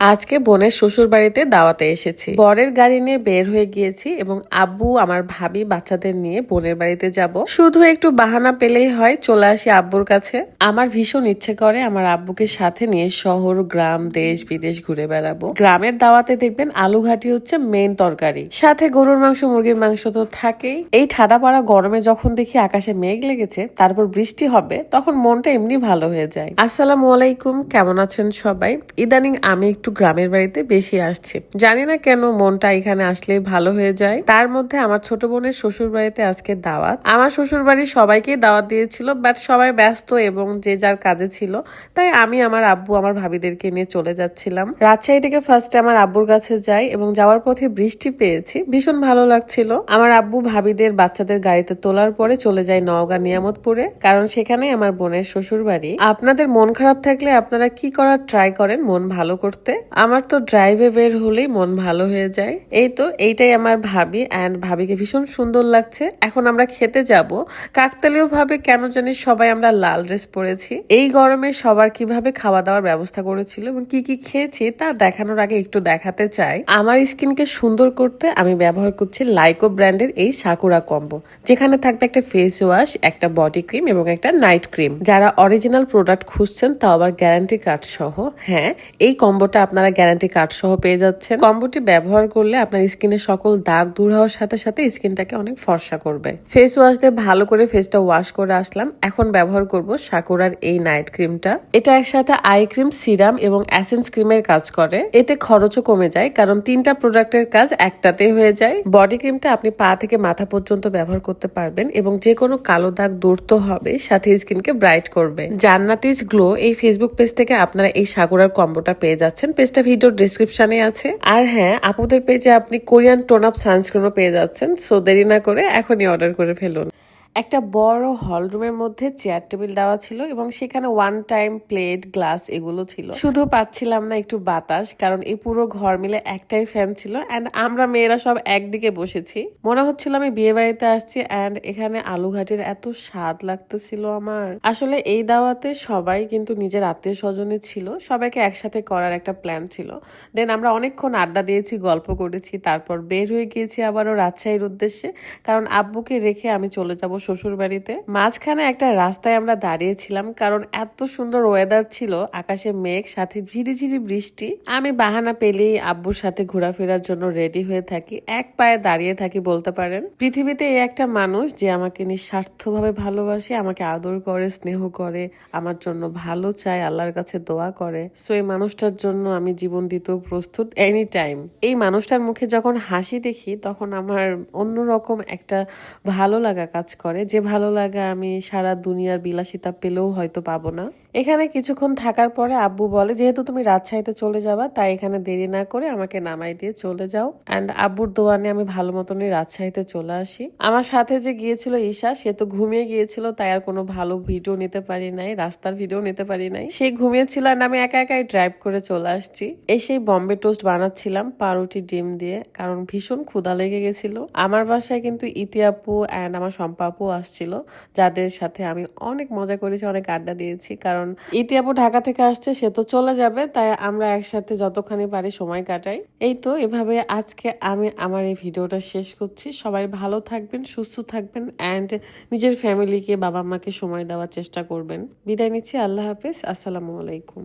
আজকে বোনের শ্বশুর বাড়িতে দাওয়াতে এসেছি। বরের গাড়ি নিয়ে বের হয়ে গিয়েছি এবং আব্বু, আমার ভাবি বাচ্চাদের নিয়ে বোনের বাড়িতে যাব। শুধু একটু বাহানা পেলেই হয়, চলে আসি আব্বুর কাছে। আমার ভীষণ ইচ্ছে করে আমার আব্বুকে সাথে নিয়ে শহর, গ্রাম, দেশ, বিদেশ ঘুরে বেড়াবো। গ্রামের দাওয়াতে দেখবেন আলু ঘাটি হচ্ছে মেন তরকারি। সাথে গরুর মাংস, মুরগির মাংস তো থাকেই। এই ঠাডা পাড়া গরমে যখন দেখি আকাশে মেঘ লেগেছে, তারপর বৃষ্টি হবে, তখন মনটা এমনি ভালো হয়ে যায়। আসসালামু আলাইকুম, কেমন আছেন সবাই? ইদানিং আমি একটু গ্রামের বাড়িতে বেশি আসছে। জানি না কেন মনটা এখানে আসলে ভালো হয়ে যায়। তার মধ্যে আমার ছোট বোনের শ্বশুর বাড়িতে আজকে দাওয়াত। আমার শ্বশুর বাড়ির সবাইকেই দাওয়াত দিয়েছিল বাট সবাই ব্যস্ত এবং যে যার কাজে ছিল। তাই আমি আমার আব্বু আমার ভাবিদেরকে নিয়ে চলে যাচ্ছিলাম। রাজশাহী থেকে ফার্স্টে আমার আব্বুর কাছে যাই এবং যাওয়ার পথে বৃষ্টি পেয়েছি। ভীষণ ভালো লাগছিল। আমার আব্বু ভাবিদের বাচ্চাদের গাড়িতে তোলার পরে চলে যায় নওগাঁ নিয়ামতপুরে। কারণ সেখানে আমার বোনের শ্বশুর বাড়ি। আপনাদের মন খারাপ থাকলে আপনারা কি করার? ট্রাই করেন মন ভালো করতে। আমার তো ড্রাইভে বের হলেই মন ভালো হয়ে যায়। এই তো, এইটাই আমার ভাবি অ্যান্ড ভাবিকে ভীষণ সুন্দর লাগছে। এখন আমরা খেতে যাব। কাকতালীয় ভাবে কেন জানি সবাই আমরা লাল ড্রেস পরেছি। এই গরমে সবার কীভাবে খাওয়া দাওয়ার ব্যবস্থা করেছিল এবং কি কি খেয়েছি তা দেখানোর আগে একটু দেখাতে চাই। আমার স্কিনকে সুন্দর করতে আমি ব্যবহার করছি লাইকো ব্র্যান্ডের এই সাকুরা কম্বো যেখানে থাকবে একটা ফেস ওয়াশ একটা বডি ক্রিম এবং একটা নাইট ক্রিম যারা অরিজিনাল প্রোডাক্ট খুঁজছেন তাও আবার গ্যারান্টি কার্ড সহ। হ্যাঁ এই কম্বোটা আপনারা গ্যারান্টি কার্ড সহ পেয়ে যাচ্ছেন। কম্বোটি ব্যবহার করলে আপনার স্কিনের সকল দাগ দূর হওয়ার সাথে সাথে স্কিনটাকে অনেক ফর্সা করবে। ফেস ওয়াশ দিয়ে ভালো করে ফেসটা ওয়াশ করে আসলাম। এখন ব্যবহার করব সাকুরার এই নাইট ক্রিমটা এটা একসাথে আই ক্রিম সিরাম এবং অ্যাসেন্স ক্রিমের কাজ করে। এতে খরচও কমে যায়, কারণ তিনটা প্রোডাক্টের কাজ একটাতে হয়ে যায়। বডি ক্রিমটা আপনি পা থেকে মাথা পর্যন্ত ব্যবহার করতে পারবেন এবং যে কোনো কালো দাগ দূর তো হবে, সাথে স্কিনকে ব্রাইট করবে। জান্নাতিস গ্লো এই ফেসবুক পেজ থেকে আপনারা এই সাকুরার কম্বোটা পেয়ে যাচ্ছেন। পেজটা ভিডিওর ডিসক্রিপশনে আছে। আর হ্যাঁ আপুদের পেজে আপনি কোরিয়ান টোন আপ সানস্ক্রিনও পেয়ে যাচ্ছেন সো দেরি না করে এখনই অর্ডার করে ফেলুন। একটা বড় হল রুমের মধ্যে চেয়ার টেবিল দেওয়া ছিল এবং সেখানে ওয়ান টাইম প্লেট গ্লাস এগুলো ছিল। শুধু পাচ্ছিলাম না একটু বাতাস, কারণ এই পুরো ঘর মিলে একটাই ফ্যান ছিল। অ্যান্ড আমরা মেয়েরা সব একদিকে বসেছি। মনে হচ্ছিল আমি বিয়ে বাড়িতে আসছি অ্যান্ড এখানে আলু ঘাটির এত স্বাদ লাগতেছিল আমার। আসলে এই দাওয়াতে সবাই কিন্তু নিজের আত্মীয় স্বজনই ছিল। সবাইকে একসাথে করার একটা প্ল্যান ছিল। দেন আমরা অনেকক্ষণ আড্ডা দিয়েছি, গল্প করেছি, তারপর বের হয়ে গিয়েছি আবারও রাজশাহীর উদ্দেশ্যে। কারণ আব্বুকে রেখে আমি চলে যাব শ্বশুর বাড়িতে মাঝখানে একটা রাস্তায় আমরা দাঁড়িয়েছিলাম, কারণ এত সুন্দর ওয়েদার ছিল, আকাশে মেঘ, সাথে ঝিরিঝিরি বৃষ্টি। আমি বাহানা পেলেই আব্বুর সাথে ঘোরাফেরার জন্য রেডি হয়ে থাকি, এক পায়ে দাঁড়িয়ে থাকি বলতে পারেন। পৃথিবীতে এই একটা মানুষ যে আমাকে নিঃস্বার্থভাবে ভালোবাসে, আমাকে আদর করে, স্নেহ করে, আমার জন্য ভালো চায়, আল্লাহর কাছে দোয়া করে। সো এই মানুষটার জন্য আমি জীবন দিতেও প্রস্তুত এনি টাইম এই মানুষটার মুখে যখন হাসি দেখি, তখন আমার অন্যরকম একটা ভালো লাগা কাজ করে। যে ভালো লাগা আমি সারা দুনিয়ার বিলাসিতা পেলেও হয়তো পাবো না। এখানে কিছুক্ষণ থাকার পরে আব্বু বলে, যেহেতু তুমি রাজশাহীতে চলে যাবা, তাই এখানে দেরি না করে আমাকে নামাই দিয়ে চলে যাও। অ্যান্ড আব্বুর দোয়ানে আমি ভালো মতনই রাজশাহীতে চলে আসি। আমার সাথে যে গিয়েছিল ঈশা, সে তো ঘুমিয়ে গিয়েছিল, তাই আর কোনো ভালো ভিডিও নিতে পারি নাই, রাস্তার ভিডিও নিতে পারি নাই। সে ঘুমিয়েছিল আর আমি একা একাই ড্রাইভ করে চলে আসছি। এসেই বম্বে টোস্ট বানাচ্ছিলাম, পাউরুটি, ডিম দিয়ে, কারণ ভীষণ ক্ষুধা লেগে গেছিল। আমার বাসায় কিন্তু ইতি আপু অ্যান্ড আমার সম্পা আপু আসছিল, যাদের সাথে আমি অনেক মজা করেছি, অনেক আড্ডা দিয়েছি কারণ ইতি আপু ঢাকা থেকে আসছে, সে তো চলে যাবে, তাই আমরা একসাথে যতখানি পারি সময় কাটাই। এই তো, এভাবে আজকে আমি আমার এই ভিডিওটা শেষ করছি। সবাই ভালো থাকবেন, সুস্থ থাকবেন অ্যান্ড নিজের ফ্যামিলিকে বাবা মাকে সময় দেওয়ার চেষ্টা করবেন। বিদায় নিচ্ছি, আল্লাহ হাফেজ, আসসালামু আলাইকুম।